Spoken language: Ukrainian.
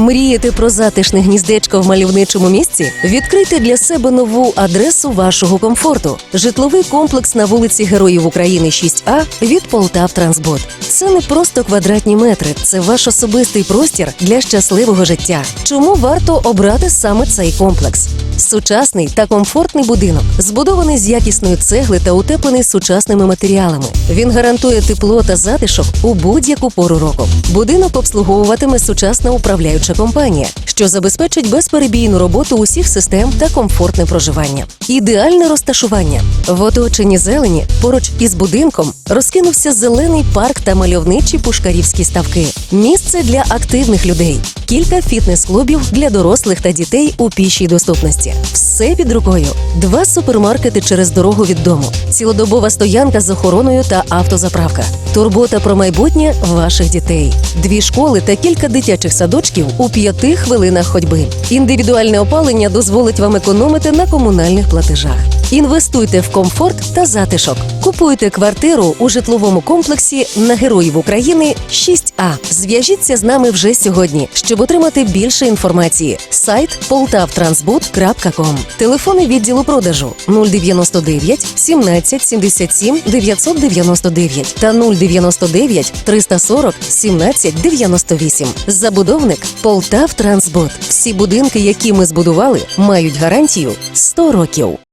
Мрієте про затишне гніздечко в мальовничому місці? Відкрийте для себе нову адресу вашого комфорту. Житловий комплекс на вулиці Героїв України 6А від Полтав Трансбот. Це не просто квадратні метри, це ваш особистий простір для щасливого життя. Чому варто обрати саме цей комплекс? Сучасний та комфортний будинок, збудований з якісної цегли та утеплений сучасними матеріалами. Він гарантує тепло та затишок у будь-яку пору року. Будинок обслуговуватиме сучасна управляюча компанія, що забезпечить безперебійну роботу усіх систем та комфортне проживання. Ідеальне розташування в оточенні зелені поруч із будинком розкинувся зелений парк та мальовничі пушкарівські ставки. Місце для активних людей, кілька фітнес-клубів для дорослих та дітей у пішій доступності. Все під рукою. Два супермаркети через дорогу від дому, цілодобова стоянка з охороною та автозаправка. Турбота про майбутнє ваших дітей, дві школи та кілька дитячих садочків у п'яти хвилинах ходьби. Індивідуальне опалення дозволить вам економити на комунальних платежах. Інвестуйте в комфорт та затишок. Купуйте квартиру у житловому комплексі на Героїв України 6А. Зв'яжіться з нами вже сьогодні, щоб отримати більше інформації. Сайт poltavtransbud.com. Телефони відділу продажу 099 17 77 999 та 099 340 17 98. Забудовник Полтавтрансбуд. Всі будинки, які ми збудували, мають гарантію 100 років.